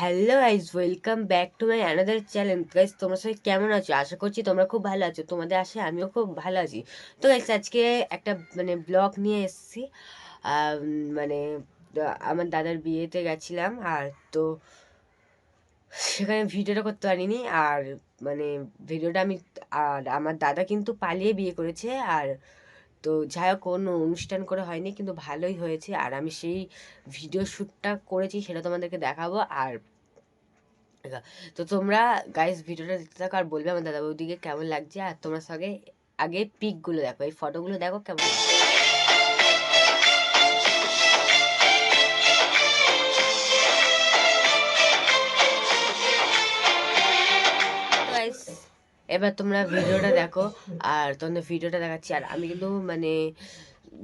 Hello guys welcome back to my another channel guys তোমরা সবাই কেমন আছো? আশা করছি তোমরা খুব ভালো আছো। তোমাদের আশে আমিও খুব ভালো আছি। তো গাইজ আজকে একটা মানে ব্লগ নিয়ে এসেছি। মানে আমার দাদার বিয়েতে গেছিলাম আর তো সেখানে ভিডিওটা করতে পারিনি আর মানে ভিডিওটা আমি, আর আমার দাদা কিন্তু পালিয়ে বিয়ে করেছে আর তো যাই হোক কোনো অনুষ্ঠান করে হয়নি, কিন্তু ভালোই হয়েছে। আর আমি সেই ভিডিও শ্যুটটা করেছি, সেটা তোমাদেরকে দেখাবো। আর তো তোমরা গাইস ভিডিওটা দেখতে থাকো, আর বলবে আমার দাদা বৌদিকে কেমন লাগছে। আর তোমরা সঙ্গে আগে পিকগুলো দেখো, এই ফটোগুলো দেখো কেমন লাগছে। এবার তোমরা ভিডিওটা দেখো আর তোমাদের ভিডিওটা দেখাচ্ছি। আর আমি কিন্তু মানে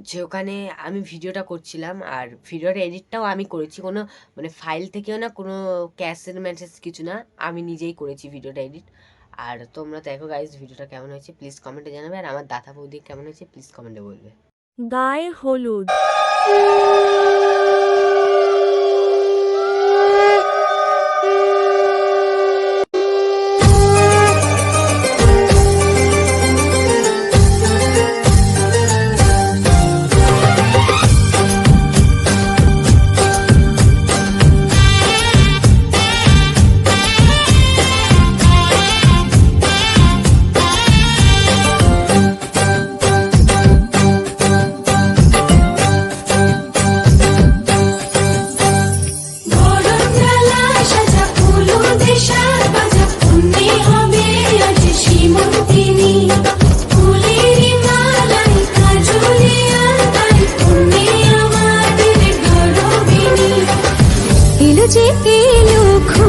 যে ওখানে আমি ভিডিওটা করছিলাম আর ভিডিওর এডিটটাও আমি করেছি। কোনো মানে ফাইল থেকেও না, কোনো ক্যাশের ম্যাসেজ কিছু না, আমি নিজেই করেছি ভিডিওটা এডিট আর তোমরা দেখো গাইজ ভিডিওটা কেমন হয়েছে? প্লিজ কমেন্টে জানাবে। আর আমার দাদা বৌদি কেমন হয়েছে? প্লিজ কমেন্টে বলবে। গায়ে হলুদ।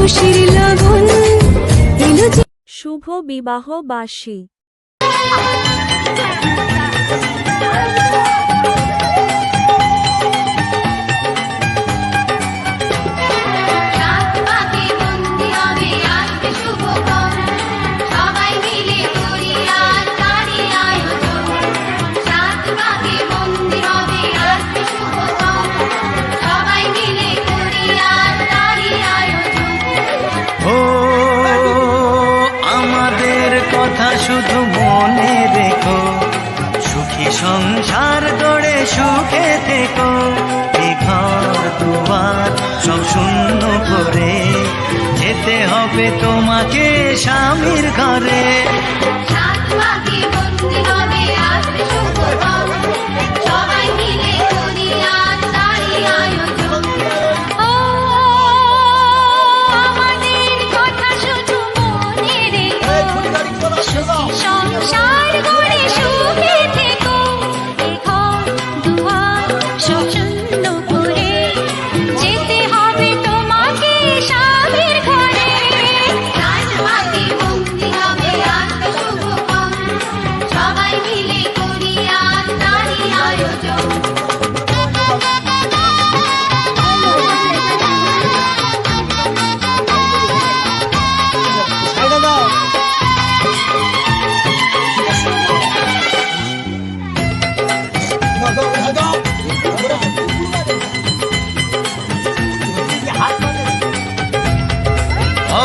খুশির লগন শুভ বিবাহ বাসী শুধু মনে রেখো, সুখী সংসার গড়ে সুখে দেখো এ ঘর দুয়ার সব শূন্য করে, যেতে হবে তোমাকে স্বামীর ঘরে।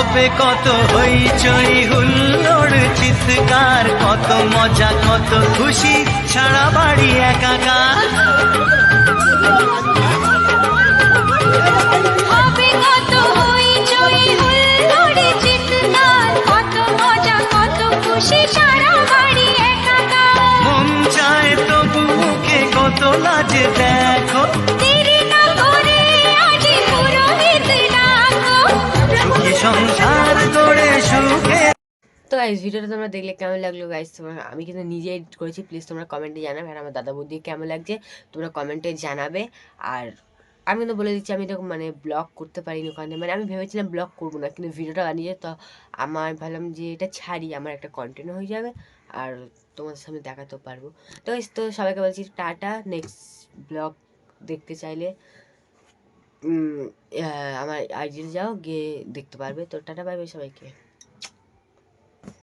হবে কত হইচই হুল্লোড় চিৎকার কত মজা কত খুশি ছাড়া বাড়ি একাকার। গাইজ ভিডিওটা তোমরা দেখলে কেমন লাগল গাইজ তোমার, আমি কিন্তু নিজে এডিট করেছি প্লিজ তোমরা কমেন্টে জানাবে আর আমার দাদা বৌদি কেমন লাগছে, তোমরা কমেন্টে জানাবে। আর আমি কিন্তু বলে দিচ্ছি, আমি এরকম মানে ব্লগ করতে পারিনি ওখানে মানে আমি ভেবেছিলাম ব্লগ করব না, কিন্তু ভিডিওটা বানিয়ে তো আমার ভাবলাম যে এটা ছাড়ি, আমার একটা কন্টেন্ট হয়ে যাবে, আর তোমাদের সামনে দেখাতেও পারব। তো তো সবাইকে বলছি টাটা নেক্সট ব্লগ দেখতে চাইলে আমার আইডিতে যাও, গিয়ে দেখতে পারবে। তো টাটা পাবে সবাইকে।